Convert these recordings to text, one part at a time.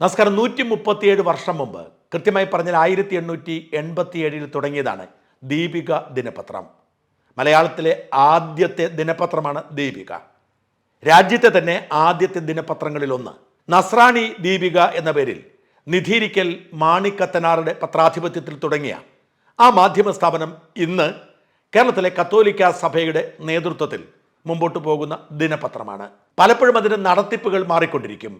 നമസ്കാരം. നൂറ്റി മുപ്പത്തിയേഴ് വർഷം മുമ്പ് കൃത്യമായി പറഞ്ഞാൽ ആയിരത്തി എണ്ണൂറ്റി എൺപത്തി ഏഴിൽ തുടങ്ങിയതാണ് ദീപിക ദിനപത്രം. മലയാളത്തിലെ ആദ്യത്തെ ദിനപത്രമാണ് ദീപിക. രാജ്യത്തെ തന്നെ ആദ്യത്തെ ദിനപത്രങ്ങളിലൊന്ന് നസ്രാണി ദീപിക എന്ന പേരിൽ നിധിരിക്കൽ മാണിക്കത്തനാറുടെ പത്രാധിപത്യത്തിൽ തുടങ്ങിയ ആ മാധ്യമ സ്ഥാപനം ഇന്ന് കേരളത്തിലെ കത്തോലിക്ക സഭയുടെ നേതൃത്വത്തിൽ മുമ്പോട്ട് പോകുന്ന ദിനപത്രമാണ്. പലപ്പോഴും അതിന്റെ നടത്തിപ്പുകൾ മാറിക്കൊണ്ടിരിക്കും.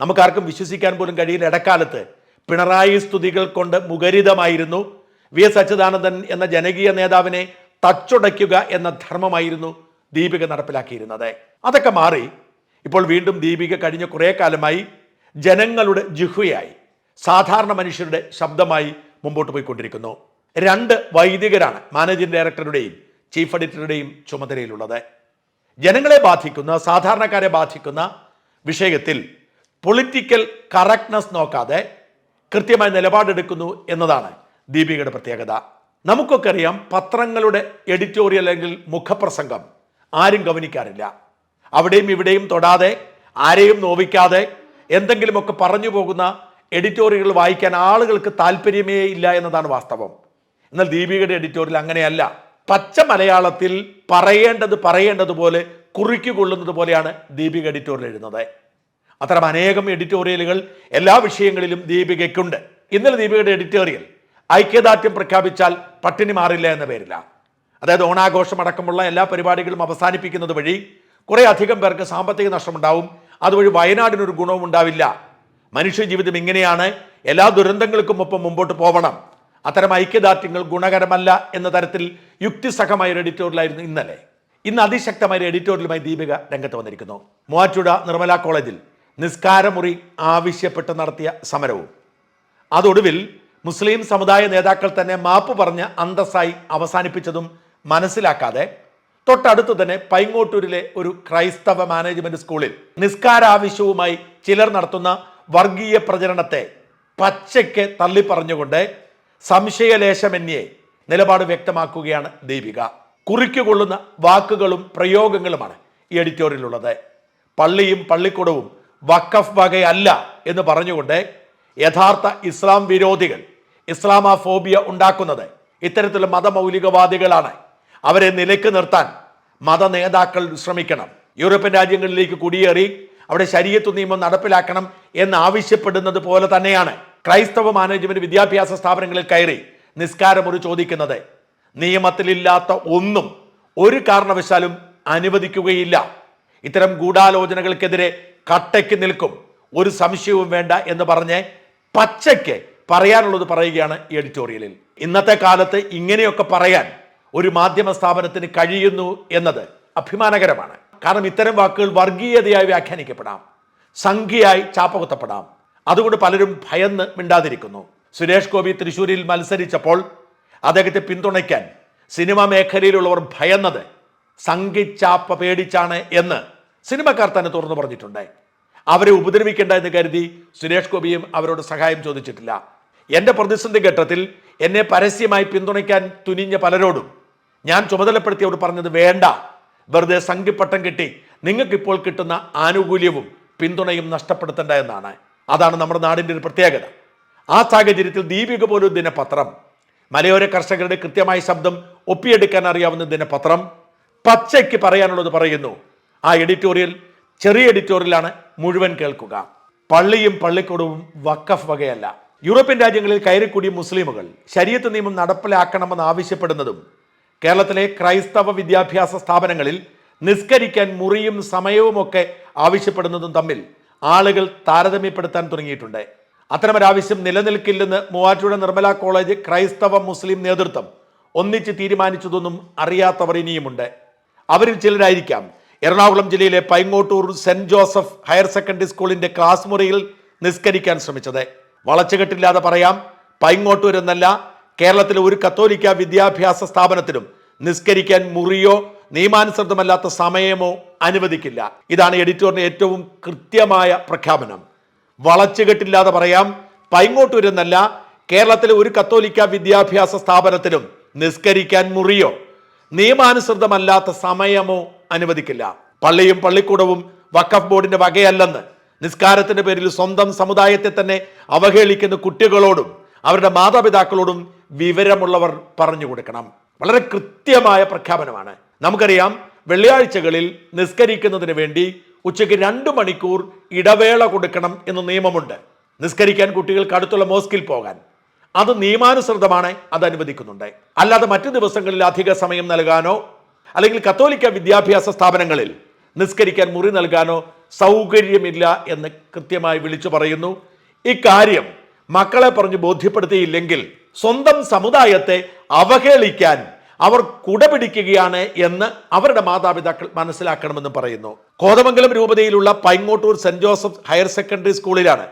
നമുക്കാർക്കും വിശ്വസിക്കാൻ പോലും കഴിയില്ല ഇടക്കാലത്ത് പിണറായി സ്തുതികൾ കൊണ്ട് മുഖരിതമായിരുന്നു. വി എസ് അച്യുതാനന്ദൻ എന്ന ജനകീയ നേതാവിനെ തച്ചുടയ്ക്കുക എന്ന ധർമ്മമായിരുന്നു ദീപിക നടപ്പിലാക്കിയിരുന്നത്. അതൊക്കെ മാറി ഇപ്പോൾ വീണ്ടും ദീപിക കഴിഞ്ഞ കുറേ കാലമായി ജനങ്ങളുടെ ജിഹ്വയായി സാധാരണ മനുഷ്യരുടെ ശബ്ദമായി മുമ്പോട്ട് പോയിക്കൊണ്ടിരിക്കുന്നു. രണ്ട് വൈദികരാണ് മാനേജിംഗ് ഡയറക്ടറുടെയും ചീഫ് എഡിറ്ററുടെയും ചുമതലയിലുള്ളത്. ജനങ്ങളെ ബാധിക്കുന്ന സാധാരണക്കാരെ ബാധിക്കുന്ന വിഷയത്തിൽ പൊളിറ്റിക്കൽ കറക്റ്റ്നസ് നോക്കാതെ കൃത്യമായ നിലപാടെടുക്കുന്നു എന്നതാണ് ദീപികയുടെ പ്രത്യേകത. നമുക്കൊക്കെ അറിയാം പത്രങ്ങളുടെ എഡിറ്റോറിയൽ അല്ലെങ്കിൽ മുഖപ്രസംഗം ആരും ഗവനിക്കാറില്ല. അവിടെയും ഇവിടെയും തൊടാതെ ആരെയും നോവിക്കാതെ എന്തെങ്കിലുമൊക്കെ പറഞ്ഞു പോകുന്ന എഡിറ്റോറിയലുകൾ വായിക്കാൻ ആളുകൾക്ക് താല്പര്യമേ ഇല്ല എന്നതാണ് വാസ്തവം. എന്നാൽ ദീപികയുടെ എഡിറ്റോറിയൽ അങ്ങനെയല്ല. പച്ച മലയാളത്തിൽ പറയേണ്ടത് പറയേണ്ടതുപോലെ കുറിക്കുകൊള്ളുന്നത് പോലെയാണ് ദീപിക എഡിറ്റോറിയൽ എഴുതുന്നത്. അത്തരം അനേകം എഡിറ്റോറിയലുകൾ എല്ലാ വിഷയങ്ങളിലും ദീപികയ്ക്കുണ്ട്. ഇന്നലെ ദീപികയുടെ എഡിറ്റോറിയൽ ഐക്യദാർഢ്യം പ്രഖ്യാപിച്ചാൽ പട്ടിണി മാറില്ല എന്ന പേരിലാണ് അതായത് ഓണാഘോഷം അടക്കമുള്ള എല്ലാ പരിപാടികളും അവസാനിപ്പിക്കുന്നത് വഴി കുറെ അധികം പേർക്ക് സാമ്പത്തിക നഷ്ടമുണ്ടാവും. അതുവഴി വയനാടിനൊരു ഗുണവും ഉണ്ടാവില്ല. മനുഷ്യജീവിതം ഇങ്ങനെയാണ്. എല്ലാ ദുരന്തങ്ങൾക്കും ഒപ്പം മുമ്പോട്ട് പോകണം അത്തരം ഐക്യദാർഢ്യങ്ങൾ ഗുണകരമല്ല എന്ന തരത്തിൽ യുക്തിസഹമായ ഒരു എഡിറ്റോറിയലായിരുന്നു ഇന്നലെ. ഇന്ന് അതിശക്തമായ ഒരു എഡിറ്റോറിയലുമായി ദീപിക രംഗത്ത് വന്നിരിക്കുന്നു. മൂവാറ്റുഴ നിർമ്മല കോളേജിൽ നിസ്കാരമുറി ആവശ്യപ്പെട്ട് നടത്തിയ സമരവും. അതൊടുവിൽ മുസ്ലിം സമുദായ നേതാക്കൾ തന്നെ മാപ്പ് പറഞ്ഞ് അന്തസ്സായി അവസാനിപ്പിച്ചതും മനസ്സിലാക്കാതെ തൊട്ടടുത്ത് തന്നെ പൈങ്ങോട്ടൂരിലെ ഒരു ക്രൈസ്തവ മാനേജ്മെന്റ് സ്കൂളിൽ നിസ്കാരാവശ്യവുമായി ചിലർ നടത്തുന്ന വർഗീയ പ്രചരണത്തെ പച്ചയ്ക്ക് തള്ളിപ്പറഞ്ഞുകൊണ്ട് സംശയലേശമെന്യെ നിലപാട് വ്യക്തമാക്കുകയാണ് ദീപിക. കുറിക്കുകൊള്ളുന്ന വാക്കുകളും പ്രയോഗങ്ങളുമാണ് ഈ എഡിറ്റോറിയലുള്ളത് പള്ളിയും പള്ളിക്കൂടവും വഖഫ് വകയല്ല എന്ന് പറഞ്ഞുകൊണ്ട് യഥാർത്ഥ ഇസ്ലാം വിരോധികൾ ഇസ്ലാമോഫോബിയ ഉണ്ടാക്കുന്നത് ഇത്തരത്തിലുള്ള മതമൗലികവാദികളാണ്. അവരെ നിലയ്ക്ക് നിർത്താൻ മത നേതാക്കൾ ശ്രമിക്കണം. യൂറോപ്യൻ രാജ്യങ്ങളിലേക്ക് കുടിയേറി അവിടെ ശരീരത്തു നിയമം നടപ്പിലാക്കണം എന്ന് ആവശ്യപ്പെടുന്നത് പോലെ തന്നെയാണ് ക്രൈസ്തവ മാനേജ്മെന്റ് വിദ്യാഭ്യാസ സ്ഥാപനങ്ങളിൽ കയറി നിസ്കാരമൊരു ചോദിക്കുന്നത്. നിയമത്തിലില്ലാത്ത ഒന്നും ഒരു കാരണവശാലും അനുവദിക്കുകയില്ല. ഇത്തരം ഗൂഢാലോചനകൾക്കെതിരെ കട്ടയ്ക്ക് നിൽക്കും. ഒരു സംശയവും വേണ്ട എന്ന് പറഞ്ഞ് പച്ചയ്ക്ക് പറയാനുള്ളത് പറയുകയാണ് ഈ എഡിറ്റോറിയലിൽ. ഇന്നത്തെ കാലത്ത് ഇങ്ങനെയൊക്കെ പറയാൻ ഒരു മാധ്യമ സ്ഥാപനത്തിന് കഴിയുന്നു എന്നത് അഭിമാനകരമാണ്. കാരണം ഇത്തരം വാക്കുകൾ വർഗീയതയായി വ്യാഖ്യാനിക്കപ്പെടാം. സംഖ്യയായി ചാപ്പകുത്തപ്പെടാം. അതുകൊണ്ട് പലരും ഭയന്ന് മിണ്ടാതിരിക്കുന്നു. സുരേഷ് ഗോപി തൃശ്ശൂരിൽ മത്സരിച്ചപ്പോൾ അദ്ദേഹത്തെ പിന്തുണയ്ക്കാൻ സിനിമാ മേഖലയിലുള്ളവർ ഭയന്നത് സംഘിച്ചാപ്പ പേടിച്ചാണ് എന്ന് സിനിമക്കാർ തന്നെ തുറന്നു പറഞ്ഞിട്ടുണ്ട്. അവരെ ഉപദ്രവിക്കേണ്ട എന്ന് കരുതി സുരേഷ് ഗോപിയും അവരോട് സഹായം ചോദിച്ചിട്ടില്ല. എന്റെ പ്രതിസന്ധി ഘട്ടത്തിൽ എന്നെ പരസ്യമായി പിന്തുണയ്ക്കാൻ തുനിഞ്ഞ പലരോടും ഞാൻ ചുമതലപ്പെടുത്തിയവർ പറഞ്ഞത് വേണ്ട. വെറുതെ സംഘിപ്പട്ടം കിട്ടി നിങ്ങൾക്കിപ്പോൾ കിട്ടുന്ന ആനുകൂല്യവും പിന്തുണയും നഷ്ടപ്പെടുത്തേണ്ട എന്നാണ്. അതാണ് നമ്മുടെ നാടിന്റെ ഒരു പ്രത്യേകത. ആ സാഹചര്യത്തിൽ ദീപിക പോലൊരു ദിനപത്രം മലയോര കർഷകരുടെ കൃത്യമായ ശബ്ദം ഒപ്പിയെടുക്കാൻ അറിയാവുന്ന ദിനപത്രം പച്ചയ്ക്ക് പറയാനുള്ളത് പറയുന്നു. ആ എഡിറ്റോറിയൽ ചെറിയ എഡിറ്റോറിയലാണ് മുഴുവൻ കേൾക്കുക. പള്ളിയും പള്ളിക്കൂടവും വക്കഫ് വകയല്ല. യൂറോപ്യൻ രാജ്യങ്ങളിൽ കയറിക്കൂടിയ മുസ്ലിമുകൾ ശരീരത്ത് നിയമം നടപ്പിലാക്കണമെന്ന് ആവശ്യപ്പെടുന്നതും കേരളത്തിലെ ക്രൈസ്തവ വിദ്യാഭ്യാസ സ്ഥാപനങ്ങളിൽ നിസ്കരിക്കാൻ മുറിയും സമയവുമൊക്കെ ആവശ്യപ്പെടുന്നതും തമ്മിൽ ആളുകൾ താരതമ്യപ്പെടുത്താൻ തുടങ്ങിയിട്ടുണ്ട്. അത്തരമൊരാവശ്യം നിലനിൽക്കില്ലെന്ന് മൂവാറ്റുപുഴ നിർമ്മല കോളേജ് ക്രൈസ്തവ മുസ്ലിം നേതൃത്വം ഒന്നിച്ച് തീരുമാനിച്ചതൊന്നും അറിയാത്തവർ ഇനിയുമുണ്ട്. അവരിൽ ചിലരായിരിക്കാം എറണാകുളം ജില്ലയിലെ Paingottoor Saint Joseph higher secondary സ്കൂളിന്റെ ക്ലാസ് മുറിയിൽ നിസ്കരിക്കാൻ ശ്രമിച്ചത്. വളച്ചുകെട്ടില്ലാതെ പറയാം പൈങ്ങോട്ടൂർ എന്നല്ല കേരളത്തിലെ ഒരു കത്തോലിക്ക വിദ്യാഭ്യാസ സ്ഥാപനത്തിലും നിസ്കരിക്കാൻ മുറിയോ നിയമാനുസൃതമല്ലാത്ത സമയമോ അനുവദിക്കില്ല. ഇതാണ് എഡിറ്റോറിന് ഏറ്റവും കൃത്യമായ പ്രഖ്യാപനം. വളച്ചുകെട്ടില്ലാതെ പറയാം പൈങ്ങോട്ടൂർ എന്നല്ല കേരളത്തിലെ ഒരു കത്തോലിക്ക വിദ്യാഭ്യാസ സ്ഥാപനത്തിലും നിസ്കരിക്കാൻ മുറിയോ നിയമാനുസൃതമല്ലാത്ത സമയമോ അനുവദിക്കില്ല. പള്ളിയും പള്ളിക്കൂടവും വഖഫ് ബോർഡിന്റെ വകയല്ലെന്ന് നിസ്കാരത്തിന്റെ പേരിൽ സ്വന്തം സമുദായത്തെ തന്നെ അവഹേളിക്കുന്ന കുട്ടികളോടും അവരുടെ മാതാപിതാക്കളോടും വിവരമുള്ളവർ പറഞ്ഞു കൊടുക്കണം. വളരെ കൃത്യമായ പ്രഖ്യാപനമാണ്. നമുക്കറിയാം വെള്ളിയാഴ്ചകളിൽ നിസ്കരിക്കുന്നതിന് വേണ്ടി ഉച്ചയ്ക്ക് രണ്ട് മണിക്കൂർ ഇടവേള കൊടുക്കണം എന്ന നിയമമുണ്ട്. നിസ്കരിക്കാൻ കുട്ടികൾക്ക് അടുത്തുള്ള മോസ്കിൽ പോകാൻ. അത് നിയമാനുസൃതമാണ് അത് അനുവദിക്കുന്നുണ്ട്. അല്ലാതെ മറ്റു ദിവസങ്ങളിൽ അധിക സമയം നൽകാനോ അല്ലെങ്കിൽ കത്തോലിക്ക വിദ്യാഭ്യാസ സ്ഥാപനങ്ങളിൽ നിസ്കരിക്കാൻ മുറി നൽകാനോ സൗകര്യമില്ല എന്ന് കൃത്യമായി വിളിച്ചു പറയുന്നു. ഇക്കാര്യം മക്കളെ പറഞ്ഞു ബോധ്യപ്പെടുത്തിയില്ലെങ്കിൽ സ്വന്തം സമുദായത്തെ അവഹേളിക്കാൻ അവർ കുടപിടിക്കുകയാണ് എന്ന് അവരുടെ മാതാപിതാക്കൾ മനസ്സിലാക്കണമെന്ന് പറയുന്നു. Kothamangalam രൂപതയിലുള്ള Paingottoor Saint Joseph higher secondary സ്കൂളിലാണ്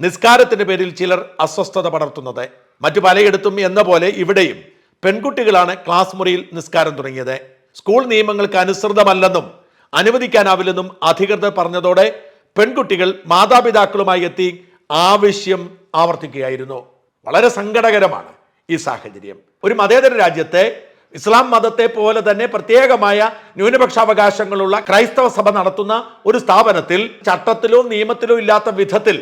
നിസ്കാരത്തിന്റെ പേരിൽ ചിലർ അസ്വസ്ഥത പടർത്തുന്നത്. മറ്റു പലയിടത്തും എന്ന പോലെ ഇവിടെയും പെൺകുട്ടികളാണ് ക്ലാസ് മുറിയിൽ നിസ്കാരം തുടങ്ങിയത്. സ്കൂൾ നിയമങ്ങൾക്ക് അനുസൃതമല്ലെന്നും അനുവദിക്കാനാവില്ലെന്നും അധികൃതർ പറഞ്ഞതോടെ പെൺകുട്ടികൾ മാതാപിതാക്കളുമായി എത്തി ആവശ്യം ആവർത്തിക്കുകയായിരുന്നു. വളരെ സങ്കടകരമാണ് ഈ സാഹചര്യം. ഒരു മതേതര രാജ്യത്തെ ഇസ്ലാം മതത്തെ പോലെ തന്നെ പ്രത്യേകമായ ന്യൂനപക്ഷാവകാശങ്ങളുള്ള ക്രൈസ്തവ സഭ നടത്തുന്ന ഒരു സ്ഥാപനത്തിൽ ചട്ടത്തിലോ നിയമത്തിലോ ഇല്ലാത്ത വിധത്തിൽ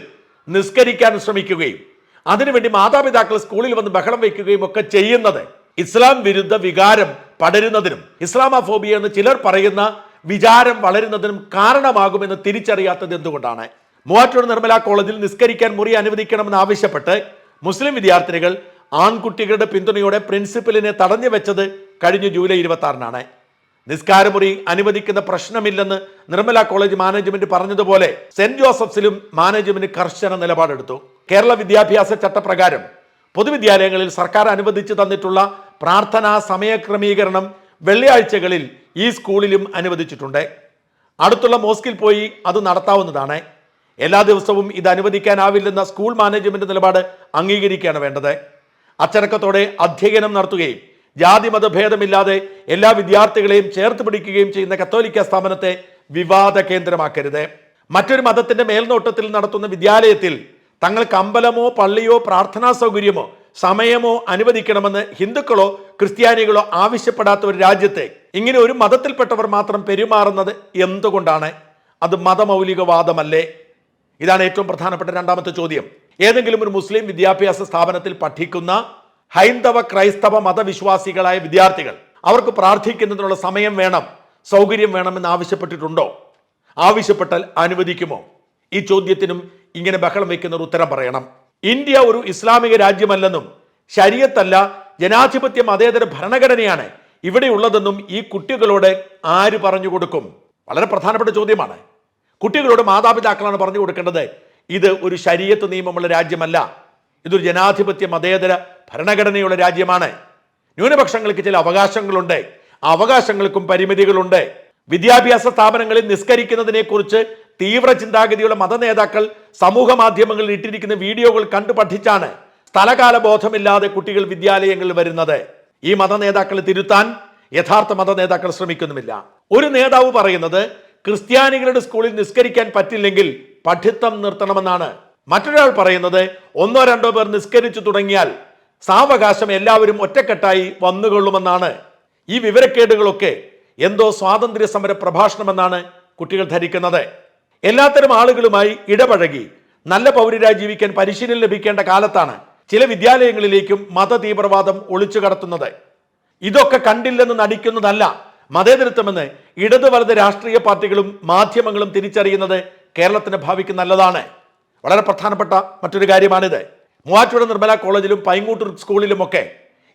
നിസ്കരിക്കാൻ ശ്രമിക്കുകയും അതിനുവേണ്ടി മാതാപിതാക്കൾ സ്കൂളിൽ വന്ന് ബഹളം വയ്ക്കുകയും ഒക്കെ ചെയ്യുന്നത് ഇസ്ലാം വിരുദ്ധ വികാരം പടരുന്നതിനും ഇസ്ലാമഫോബിയ എന്ന് ചിലർ പറയുന്ന വിചാരം വളരുന്നതിനും കാരണമാകുമെന്ന് തിരിച്ചറിയാത്തത് എന്തുകൊണ്ടാണ്? മൂവാറ്റൂർ നിർമ്മല കോളേജിൽ നിസ്കരിക്കാൻ മുറി അനുവദിക്കണമെന്ന് ആവശ്യപ്പെട്ട് മുസ്ലിം വിദ്യാർത്ഥികൾ ആൺകുട്ടികളുടെ പിന്തുണയോടെ പ്രിൻസിപ്പലിനെ തടഞ്ഞു വെച്ചത് കഴിഞ്ഞ ജൂലൈ ഇരുപത്തി ആറിനാണ് നിസ്കാരമുറി അനുവദിക്കുന്ന പ്രശ്നമില്ലെന്ന് നിർമ്മല കോളേജ് മാനേജ്മെന്റ് പറഞ്ഞതുപോലെ സെന്റ് ജോസഫ്സിലും മാനേജ്മെന്റ് കർശന നിലപാടെടുത്തു. കേരള വിദ്യാഭ്യാസ ചട്ടപ്രകാരം പൊതുവിദ്യാലയങ്ങളിൽ സർക്കാർ അനുവദിച്ചു തന്നിട്ടുള്ള പ്രാർത്ഥനാ സമയക്രമീകരണം വെള്ളിയാഴ്ചകളിൽ ഈ സ്കൂളിലും അനുവദിച്ചിട്ടുണ്ട്. അടുത്തുള്ള മോസ്കിൽ പോയി അത് നടത്താവുന്നതാണ്. എല്ലാ ദിവസവും ഇത് അനുവദിക്കാനാവില്ലെന്ന സ്കൂൾ മാനേജ്മെന്റ് നിലപാട് അംഗീകരിക്കുകയാണ് വേണ്ടത്. അച്ചടക്കത്തോടെ അധ്യയനം നടത്തുകയും ജാതി മതഭേദമില്ലാതെ എല്ലാ വിദ്യാർത്ഥികളെയും ചേർത്ത് പിടിക്കുകയും ചെയ്യുന്ന കത്തോലിക്ക സ്ഥാപനത്തെ വിവാദ കേന്ദ്രമാക്കരുത്. മറ്റൊരു മതത്തിന്റെ മേൽനോട്ടത്തിൽ നടത്തുന്ന വിദ്യാലയത്തിൽ തങ്ങൾക്ക് അമ്പലമോ പള്ളിയോ പ്രാർത്ഥനാ സൗകര്യമോ സമയമോ അനുവദിക്കണമെന്ന് ഹിന്ദുക്കളോ ക്രിസ്ത്യാനികളോ ആവശ്യപ്പെടാത്ത ഒരു രാജ്യത്തെ ഇങ്ങനെ ഒരു മതത്തിൽപ്പെട്ടവർ മാത്രം പെരുമാറുന്നത് എന്തുകൊണ്ടാണ്? അത് മതമൗലികവാദമല്ലേ? ഇതാണ് ഏറ്റവും പ്രധാനപ്പെട്ട രണ്ടാമത്തെ ചോദ്യം. ഏതെങ്കിലും ഒരു മുസ്ലിം വിദ്യാഭ്യാസ സ്ഥാപനത്തിൽ പഠിക്കുന്ന ഹൈന്ദവ ക്രൈസ്തവ മതവിശ്വാസികളായ വിദ്യാർത്ഥികൾ അവർക്ക് പ്രാർത്ഥിക്കുന്നതിനുള്ള സമയം വേണം സൗകര്യം വേണമെന്ന് ആവശ്യപ്പെട്ടിട്ടുണ്ടോ? ആവശ്യപ്പെട്ടാൽ അനുവദിക്കുമോ? ഈ ചോദ്യത്തിനും ഇങ്ങനെ ബഹളം വയ്ക്കുന്നവർ ഉത്തരം പറയണം. ഇന്ത്യ ഒരു ഇസ്ലാമിക രാജ്യമല്ലെന്നും ശരീരത്തല്ല ജനാധിപത്യ മതേതര ഭരണഘടനയാണ് ഇവിടെ ഉള്ളതെന്നും ഈ കുട്ടികളോട് ആര് പറഞ്ഞു കൊടുക്കും? വളരെ പ്രധാനപ്പെട്ട ചോദ്യമാണ്. കുട്ടികളോട് മാതാപിതാക്കളാണ് പറഞ്ഞു കൊടുക്കേണ്ടത് ഇത് ഒരു ശരീരത്ത് നിയമമുള്ള രാജ്യമല്ല. ഇതൊരു ജനാധിപത്യ മതേതര ഭരണഘടനയുള്ള രാജ്യമാണ്. ന്യൂനപക്ഷങ്ങൾക്ക് ചില അവകാശങ്ങളുണ്ട്. അവകാശങ്ങൾക്കും പരിമിതികളുണ്ട്. വിദ്യാഭ്യാസ സ്ഥാപനങ്ങളിൽ നിസ്കരിക്കുന്നതിനെക്കുറിച്ച് തീവ്ര ചിന്താഗതിയുള്ള മത നേതാക്കൾ സമൂഹ മാധ്യമങ്ങളിൽ ഇട്ടിരിക്കുന്ന വീഡിയോകൾ കണ്ടു പഠിച്ചാണ് സ്ഥലകാല ബോധമില്ലാതെ കുട്ടികൾ വിദ്യാലയങ്ങളിൽ വരുന്നത്. ഈ മത നേതാക്കളെ തിരുത്താൻ യഥാർത്ഥ മത നേതാക്കൾ ശ്രമിക്കുന്നുമില്ല. ഒരു നേതാവ് പറയുന്നത് ക്രിസ്ത്യാനികളുടെ സ്കൂളിൽ നിസ്കരിക്കാൻ പറ്റില്ലെങ്കിൽ പഠിത്തം നിർത്തണമെന്നാണ്. മറ്റൊരാൾ പറയുന്നത് ഒന്നോ രണ്ടോ പേർ നിസ്കരിച്ചു തുടങ്ങിയാൽ സാവകാശം എല്ലാവരും ഒറ്റക്കെട്ടായി വന്നുകൊള്ളുമെന്നാണ്. ഈ വിവരക്കേടുകളൊക്കെ എന്തോ സ്വാതന്ത്ര്യ സമര പ്രഭാഷണമെന്നാണ് കുട്ടികൾ ധരിക്കുന്നത്. എല്ലാത്തരം ആളുകളുമായി ഇടപഴകി നല്ല പൗരരായി ജീവിക്കാൻ പരിശീലനം ലഭിക്കേണ്ട കാലത്താണ് ചില വിദ്യാലയങ്ങളിലേക്കും മത തീവ്രവാദം ഒളിച്ചു കടത്തുന്നത്. ഇതൊക്കെ കണ്ടില്ലെന്ന് നടിക്കുന്നതല്ല മതേതരത്വമെന്ന് ഇടത് വലത് രാഷ്ട്രീയ പാർട്ടികളും മാധ്യമങ്ങളും തിരിച്ചറിയുന്നത് കേരളത്തിന്റെ ഭാവിക്ക് നല്ലതാണ്. വളരെ പ്രധാനപ്പെട്ട മറ്റൊരു കാര്യമാണിത്. മൂവാറ്റുപുഴ നിർമ്മല കോളേജിലും പൈങ്ങൂട്ടൂർ സ്കൂളിലുമൊക്കെ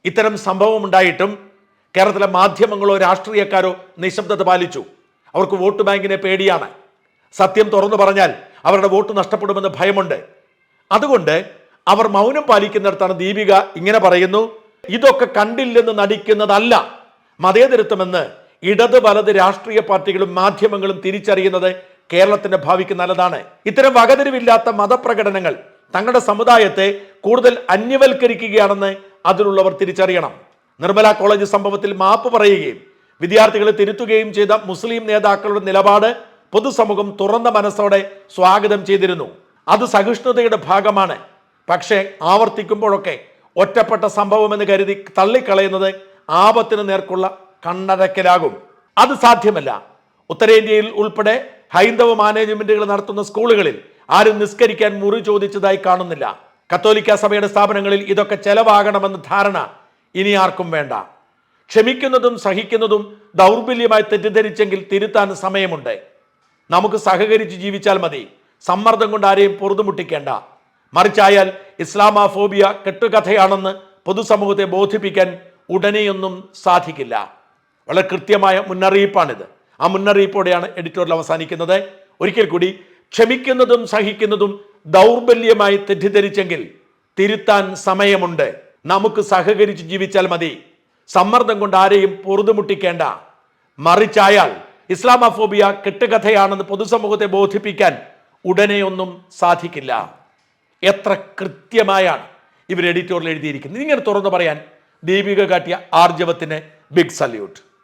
ഇത്തരം സംഭവം ഉണ്ടായിട്ടും കേരളത്തിലെ മാധ്യമങ്ങളോ രാഷ്ട്രീയക്കാരോ നിശബ്ദത പാലിച്ചു. അവർക്ക് വോട്ട് ബാങ്കിനെ പേടിയാണ്. സത്യം തുറന്നു പറഞ്ഞാൽ അവരുടെ വോട്ട് നഷ്ടപ്പെടുമെന്ന് ഭയമുണ്ട്. അതുകൊണ്ട് അവർ മൗനം പാലിക്കുന്നിടത്താണ് ദീപിക ഇങ്ങനെ പറയുന്നു ഇതൊക്കെ കണ്ടില്ലെന്ന് നടിക്കുന്നതല്ല. മതേതരത്വമെന്ന് ഇടത് വലത് രാഷ്ട്രീയ പാർട്ടികളും മാധ്യമങ്ങളും തിരിച്ചറിയുന്നത് കേരളത്തിന്റെ ഭാവിക്ക് നല്ലതാണ്. ഇത്തരം വകതിരിവില്ലാത്ത മതപ്രകടനങ്ങൾ തങ്ങളുടെ സമുദായത്തെ കൂടുതൽ അന്യവൽക്കരിക്കുകയാണെന്ന് അതിലുള്ളവർ തിരിച്ചറിയണം. നിർമ്മല കോളേജ് സംഭവത്തിൽ മാപ്പ് പറയുകയും വിദ്യാർത്ഥികളെ തിരുത്തുകയും ചെയ്ത മുസ്ലിം നേതാക്കളുടെ നിലപാട് പൊതുസമൂഹം തുറന്ന മനസ്സോടെ സ്വാഗതം ചെയ്തിരുന്നു. അത് സഹിഷ്ണുതയുടെ ഭാഗമാണ്. പക്ഷേ ആവർത്തിക്കുമ്പോഴൊക്കെ ഒറ്റപ്പെട്ട സംഭവമെന്ന് കരുതി തള്ളിക്കളയുന്നത് ആപത്തിന് നേർക്കുള്ള കണ്ണടക്കലാകും. അത് സാധ്യമല്ല. ഉത്തരേന്ത്യയിൽ ഉൾപ്പെടെ ഹൈന്ദവ മാനേജ്മെന്റുകൾ നടത്തുന്ന സ്കൂളുകളിൽ ആരും നിസ്കരിക്കാൻ മുറി ചോദിച്ചതായി കാണുന്നില്ല. കത്തോലിക്ക സഭയുടെ സ്ഥാപനങ്ങളിൽ ഇതൊക്കെ ചെലവാകണമെന്ന ധാരണ ഇനി ആർക്കും വേണ്ട. ക്ഷമിക്കുന്നതും സഹിക്കുന്നതും ദൗർബല്യമായി തെറ്റിദ്ധരിച്ചെങ്കിൽ തിരുത്താൻ സമയമുണ്ട്. നമുക്ക് സഹകരിച്ച് ജീവിച്ചാൽ മതി. സമ്മർദ്ദം കൊണ്ട് ആരെയും പൊറുതുമുട്ടിക്കേണ്ട. മറിച്ചായാൽ ഇസ്ലാമാഫോബിയ കെട്ടുകഥയാണെന്ന് പൊതുസമൂഹത്തെ ബോധിപ്പിക്കാൻ ഉടനെയൊന്നും സാധിക്കില്ല. വളരെ കൃത്യമായ മുന്നറിയിപ്പാണിത്. ആ മുന്നറിയിപ്പോടെയാണ് എഡിറ്റോറിയൽ അവസാനിക്കുന്നത്. ഒരിക്കൽ കൂടി ക്ഷമിക്കുന്നതും സഹിക്കുന്നതും ദൗർബല്യമായി തെറ്റിദ്ധരിച്ചെങ്കിൽ തിരുത്താൻ സമയമുണ്ട്. നമുക്ക് സഹകരിച്ച് ജീവിച്ചാൽ മതി. സമ്മർദ്ദം കൊണ്ട് ആരെയും പൊറുതുമുട്ടിക്കേണ്ട. മറിച്ചായാൽ ഇസ്ലാമഫോബിയ കെട്ടുകഥയാണെന്ന് പൊതുസമൂഹത്തെ ബോധിപ്പിക്കാൻ ഉടനെയൊന്നും സാധിക്കില്ല. എത്ര കൃത്യമായാണ് ഇവർ എഡിറ്റോറിൽ എഴുതിയിരിക്കുന്നത്. ഇങ്ങനെ തുറന്നു പറയാൻ ദീപിക കാട്ടിയ ആർജവത്തിന് ബിഗ് സല്യൂട്ട്